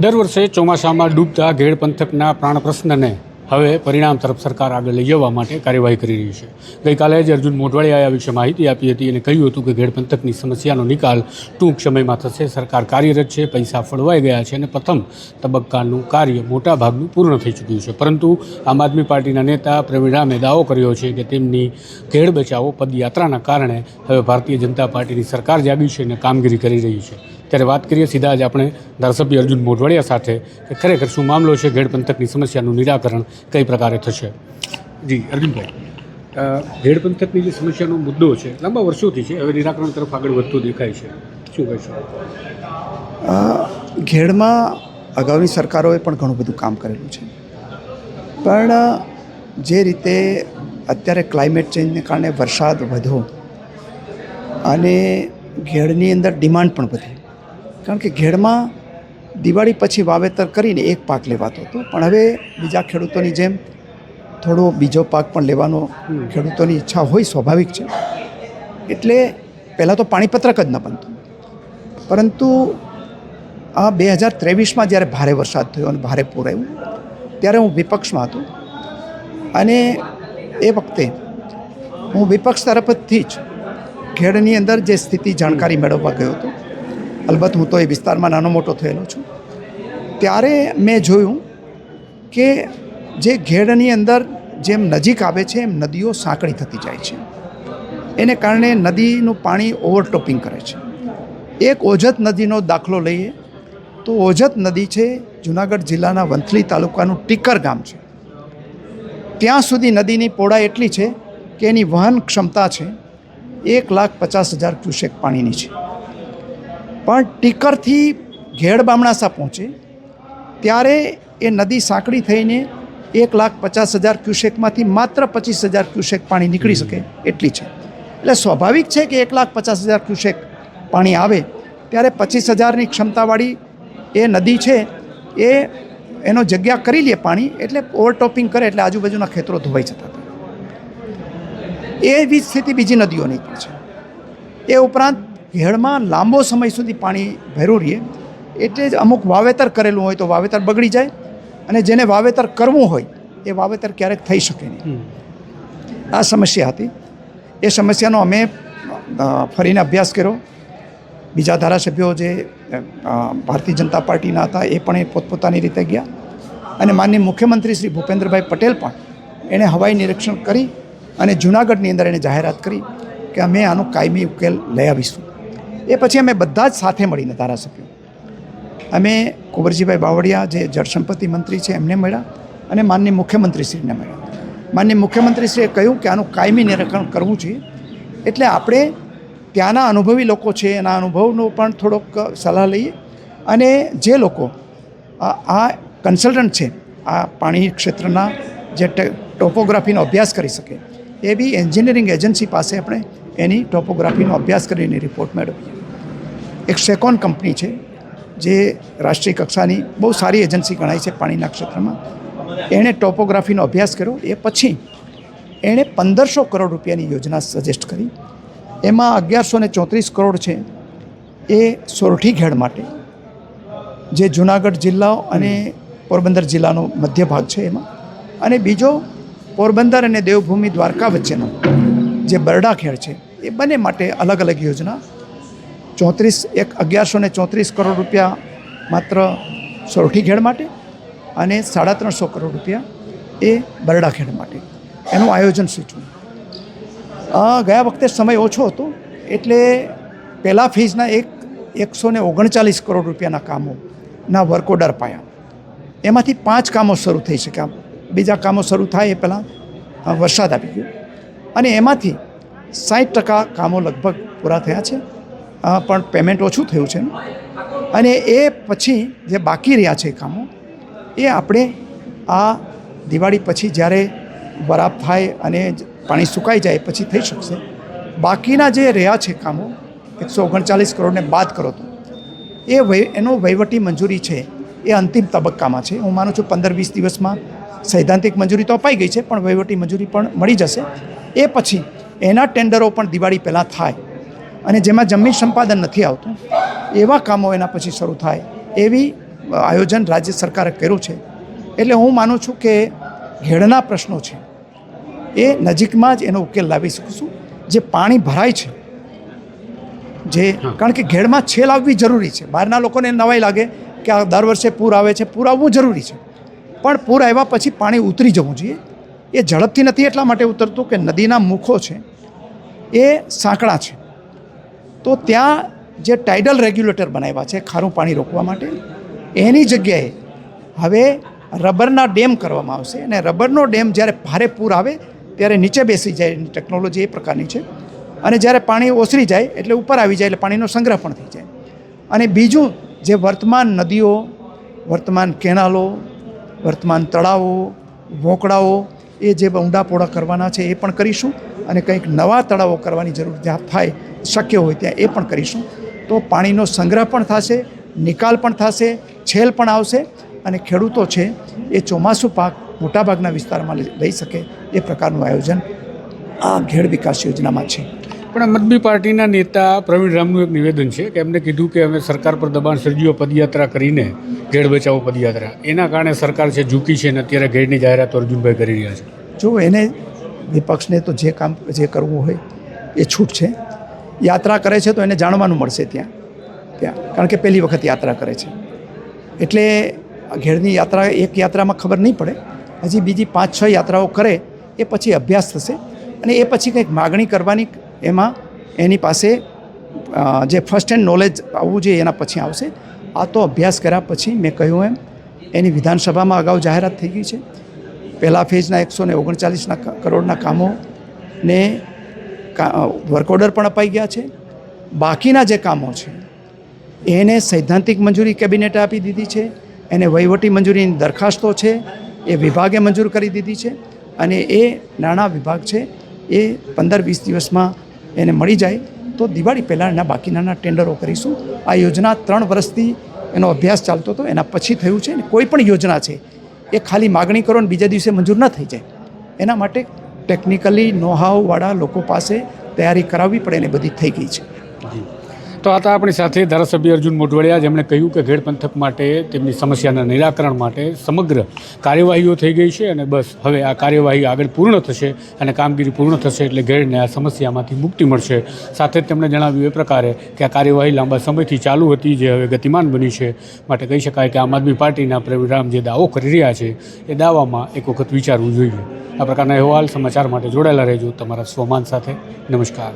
દર વર્ષે ચોમાસામાં ડૂબતા ઘેડ પંથકના પ્રાણ પ્રશ્નને હવે પરિણામ તરફ સરકાર આગળ લઈ જવા માટે કાર્યવાહી કરી રહી છે. ગઈકાલે જ અર્જુન મોઢવાડિયાએ આ વિશે માહિતી આપી હતી અને કહ્યું હતું કે ઘેડ પંથકની સમસ્યાનો નિકાલ ટૂંક સમયમાં થશે. સરકાર કાર્યરત છે, પૈસા ફળવાઈ ગયા છે અને પ્રથમ તબક્કાનું કાર્ય મોટા ભાગનું પૂર્ણ થઈ ચૂક્યું છે. પરંતુ આમ આદમી પાર્ટીના નેતા પ્રવીણ રામે દાવો કર્યો છે કે તેમની ઘેડ બચાવો પદયાત્રાના કારણે હવે ભારતીય જનતા પાર્ટીની સરકાર જાગી છે અને કામગીરી કરી રહી છે. ત્યારે વાત કરીએ સીધા જ આપણે ધારાસભ્ય અર્જુન મોઢવાડિયા સાથે કે ખરેખર શું મામલો છે ઘેડ પંથકની સમસ્યાનું નિરાકરણ કઈ પ્રકારે થશે? જી અર્જુનભાઈ ઘેડ પંથકની જે સમસ્યાનો મુદ્દો છે લાંબા વર્ષોથી છે હવે નિરાકરણ તરફ આગળ વધતો દેખાય છે. શું કહેશો? ઘેડમાં અગાઉની સરકારોએ પણ ઘણું બધું કામ કરેલું છે. પણ જે રીતે અત્યારે ક્લાઇમેટ ચેન્જને કારણે વરસાદ વધ્યો અને ઘેડની અંદર ડિમાન્ડ પણ વધી. કારણ કે ઘેડમાં દિવાળી પછી વાવેતર કરીને એક પાક લેવાતો હતો. પણ હવે બીજા ખેડૂતોની જેમ થોડો બીજો પાક પણ લેવાનો ખેડૂતોની ઈચ્છા હોય સ્વાભાવિક છે. એટલે પહેલાં તો પાણીપત્રક જ ન બનતું. પરંતુ આ બે હજાર ત્રેવીસમાં જ્યારે ભારે વરસાદ થયો અને ભારે પૂર આવ્યું ત્યારે હું વિપક્ષમાં હતો. અને એ વખતે હું વિપક્ષ તરફથી જ ખેડની અંદર જે સ્થિતિ જાણકારી મેળવવા ગયો હતો અલબત્ત હું તો એ વિસ્તારમાં નાનો મોટો થયેલો છું. ત્યારે મેં જોયું કે જે ઘેડની અંદર જેમ નજીક આવે છે, એમ નદીઓ સાંકડી થતી જાય છે. એને કારણે નદીનું પાણી ઓવરટોપિંગ કરે છે. એક ઓજત નદીનો દાખલો લઈએ, તો ઓજત નદી છે જુનાગઢ જિલ્લાના વંથલી તાલુકાનું ટીકર ગામ છે. ત્યાં સુધી નદીની પહોળાઈ એટલી છે કે એની વહન ક્ષમતા છે એક લાખ પચાસ હજાર ક્યુસેક પાણીની છે. પણ ટીકરથી ઘેડ બામણાસા પહોંચે. ત્યારે એ નદી સાંકડી થઈને એક લાખ પચાસ હજાર ક્યુસેકમાંથી માત્ર પચીસ હજાર ક્યુસેક પાણી નીકળી શકે એટલી છે. એટલે સ્વાભાવિક છે કે એક લાખ પચાસ હજાર ક્યુસેક પાણી આવે ત્યારે પચીસ હજારની ક્ષમતાવાળી એ નદી છે એ એનો જગ્યા કરી લે પાણી એટલે ઓવરટોપિંગ કરે એટલે આજુબાજુના ખેતરો ધોવાઈ જતા હતા. એવી સ્થિતિ બીજી નદીઓની પણ છે. એ ઉપરાંત ઘેડમાં લાંબો સમય સુધી પાણી ભર્યું રહીએ. એટલે જ અમુક વાવેતર કરેલું હોય તો વાવેતર બગડી જાય અને જેને વાવેતર કરવું હોય એ વાવેતર ક્યારેક થઈ શકે નહીં. આ સમસ્યા હતી. એ સમસ્યાનો અમે ફરીને અભ્યાસ કર્યો. બીજા ધારાસભ્યો જે ભારતીય જનતા પાર્ટીના હતા એ પણ એ પોતપોતાની રીતે ગયા. અને માનનીય મુખ્યમંત્રી શ્રી ભૂપેન્દ્રભાઈ પટેલ પણ એણે હવાઈ નિરીક્ષણ કરી અને જૂનાગઢની અંદર એણે જાહેરાત કરી કે અમે આનો કાયમી ઉકેલ લઈ આવીશું. એ પછી અમે બધા જ સાથે મળીને ધારાસભ્યો. અમે કુંવરજીભાઈ બાવળિયા, જે જળસંપત્તિ મંત્રી છે, એમને મળ્યા અને માનનીય મુખ્યમંત્રીશ્રીને મળ્યા. માનનીય મુખ્યમંત્રીશ્રીએ કહ્યું કે આનું કાયમી નિરાકરણ કરવું જોઈએ એટલે આપણે ત્યાંના અનુભવી લોકો છે, એના અનુભવનો પણ થોડોક સલાહ લઈએ અને જે લોકો આ કન્સલ્ટન્ટ છે, આ પાણી ક્ષેત્રના જે ટોપોગ્રાફીનો અભ્યાસ કરી શકે એવી એન્જિનિયરિંગ એજન્સી પાસે આપણે એની ટોપોગ્રાફીનો અભ્યાસ કરીને રિપોર્ટ મેળવીએ. એક સેકોન કંપની છે, જે રાષ્ટ્રીય કક્ષાની બહુ સારી એજન્સી ગણાય છે પાણીના ક્ષેત્રમાં. એણે ટોપોગ્રાફીનો અભ્યાસ કર્યો, એ પછી એણે પંદરસો કરોડ રૂપિયાની યોજના સજેસ્ટ કરી. એમાં અગિયારસો ને ચોત્રીસ કરોડ છે, એ સોરઠી ખેડ માટે, જે જુનાગઢ જિલ્લા અને પોરબંદર જિલ્લાનો મધ્ય ભાગ છે એમાં. અને બીજો પોરબંદર અને દેવભૂમિ દ્વારકા વચ્ચેનો જે બરડા ખેડ છે, એ બંને માટે અલગ અલગ યોજના ચોત્રીસ, એક અગિયારસો ને ચોત્રીસ કરોડ રૂપિયા માત્ર સોરઠી ખેડ માટે અને સાડા ત્રણસો કરોડ રૂપિયા એ બરડા ખેડ માટે. એનું આયોજન સૂચવ્યું ગયા વખતે સમય ઓછો હતો, એટલે પહેલાં ફીઝના એક, એકસો ને ઓગણચાલીસ કરોડ રૂપિયાના કામોના વર્ક ઓર્ડર પાયા. એમાંથી પાંચ કામો શરૂ થઈ શક્યા. બીજા કામો શરૂ થાય એ પહેલાં વરસાદ આવી ગયો. અને એમાંથી સાઠ ટકા કામો લગભગ પૂરા થયા છે. પણ પેમેન્ટ ઓછું થયું છે. અને એ પછી જે બાકી રહ્યા છે કામો, એ આપણે આ દિવાળી પછી જ્યારે બરાબ થાય અને પાણી સુકાઈ જાય પછી થઈ શકશે. બાકીના જે રહ્યા છે કામો, એકસો ઓગણચાલીસ કરોડને બાદ કરો તો. એ એનો વહીવટી મંજૂરી છે, એ અંતિમ તબક્કામાં છે. હું માનું છું પંદર વીસ દિવસમાં સૈદ્ધાંતિક મંજૂરી તો અપાઈ ગઈ છે, પણ વહીવટી મંજૂરી પણ મળી જશે. એ પછી એના ટેન્ડરો પણ દિવાળી પહેલાં થાય. અને જેમાં જમીન સંપાદન નથી આવતું એવા કામો એના પછી શરૂ થાય એવી આયોજન રાજ્ય સરકારે કર્યું છે. એટલે હું માનું છું કે ઘેડના પ્રશ્નો છે. એ નજીકમાં જ એનો ઉકેલ લાવી શકીશું જે પાણી ભરાય છે જે કારણ કે ઘેડમાં છેલ આવવી જરૂરી છે. બહારના લોકોને નવાઈ લાગે કે આ દર વર્ષે પૂર આવે છે પૂર આવવું જરૂરી છે. પણ પૂર આવ્યા પછી પાણી ઉતરી જવું જોઈએ. એ ઝડપથી નથી એટલા માટે ઉતરતું કે નદીના મુખો છે. એ સાંકડા છે. તો ત્યાં જે ટાઇડલ રેગ્યુલેટર બનાવ્યા છે, ખારું પાણી રોકવા માટે, એની જગ્યાએ હવે રબરના ડેમ કરવામાં આવશે અને રબરનો ડેમ જ્યારે ભારે પૂર આવે, ત્યારે નીચે બેસી જાય એની ટેકનોલોજી એ પ્રકારની છે. અને જ્યારે પાણી ઓસરી જાય, એટલે ઉપર આવી જાય, એટલે પાણીનો સંગ્રહ પણ થઈ જાય. અને બીજું, જે વર્તમાન નદીઓ, વર્તમાન કેનાલો, વર્તમાન તળાવો વોકડાઓ એ જે ઊંડા પોળા કરવાના છે, એ પણ કરીશું. અને કંઈક નવા તળાવો કરવાની જરૂર જ્યાં થાય શક્ય હોય ત્યાં એ પણ કરીશું. તો પાણીનો સંગ્રહ પણ થશે નિકાલ પણ થશે છેલ પણ આવશે અને ખેડૂતો છે એ ચોમાસું પાક મોટાભાગના વિસ્તારમાં લઈ શકે એ પ્રકારનું આયોજન આ ઘેડ વિકાસ યોજનામાં છે. પણ મતબી પાર્ટીના નેતા પ્રવીણ રામનું એક નિવેદન છે કે એમને કીધું કે અમે સરકાર પર દબાણ સર્જ્યો પદયાત્રા કરીને ઘેડ બચાવો પદયાત્રા. એના કારણે સરકાર છે ઝૂકી છે અને અત્યારે ઘેડની જાહેરાત અર્જુનભાઈ કરી રહ્યા છે. જો એને વિપક્ષને તો જે કામ, જે કરવું હોય એ છૂટ છે. યાત્રા કરે છે તો એને જાણવાનું મળશે ત્યાં ત્યાં. કારણ કે પહેલી વખત યાત્રા કરે છે. એટલે આ ઘેડની યાત્રા, એક યાત્રામાં ખબર નહીં પડે. હજી બીજી પાંચ, છ યાત્રાઓ કરે, એ પછી અભ્યાસ થશે. અને એ પછી કંઈક માગણી કરવાની, એમાં એની પાસે જે ફર્સ્ટ હેન્ડ નોલેજ આવવું જોઈએ એના પછી આવશે. આ તો અભ્યાસ કર્યા પછી મેં કહ્યું એમ, એની વિધાનસભામાં અગાઉ જાહેરાત થઈ ગઈ છે. પહેલા ફેઝના એકસો ને ઓગણચાલીસના કરોડના કામોને વર્ક ઓર્ડર પણ અપાઈ ગયા છે. બાકીના જે કામો છે, એને સૈદ્ધાંતિક મંજૂરી કેબિનેટે આપી દીધી છે, એને વહીવટી મંજૂરીની દરખાસ્તો છે, એ વિભાગે મંજૂર કરી દીધી છે અને એ નાણાં વિભાગ છે, એ પંદર વીસ દિવસમાં એને મળી જાય. તો દિવાળી પહેલાં એના બાકીનાના ટેન્ડરો કરીશું. આ યોજના ત્રણ વર્ષથી એનો અભ્યાસ ચાલતો હતો, એના પછી થયું છે ને કોઈ પણ યોજના છે એ ખાલી માગણી કરો ને બીજા દિવસે મંજૂર ન થઈ જાય. એના માટે ટેકનિકલી નોહાવવાળા લોકો પાસે તૈયારી કરાવવી પડે ને બધી થઈ ગઈ છે. તો આ હતા આપણી સાથે ધારાસભ્ય અર્જુન મોઢવાડિયા, જેમણે કહ્યું કે ઘેડ પંથક માટે તેમની સમસ્યાના નિરાકરણ માટે સમગ્ર કાર્યવાહીઓ થઈ ગઈ છે અને બસ હવે આ કાર્યવાહી આગળ પૂર્ણ થશે અને કામગીરી પૂર્ણ થશે એટલે ઘેડને આ સમસ્યામાંથી મુક્તિ મળશે. સાથે જ તેમણે જણાવ્યું એ પ્રકારે કે આ કાર્યવાહી લાંબા સમયથી ચાલુ હતી, જે હવે ગતિમાન બની છે. માટે કહી શકાય કે આમ આદમી પાર્ટીના પ્રવીણરામ જે દાવો કરી રહ્યા છે, એ દાવામાં એક વખત વિચારવું જોઈએ. આ પ્રકારના અહેવાલ સમાચાર માટે જોડાયેલા રહેજો તમારા સ્વમાન સાથે. નમસ્કાર.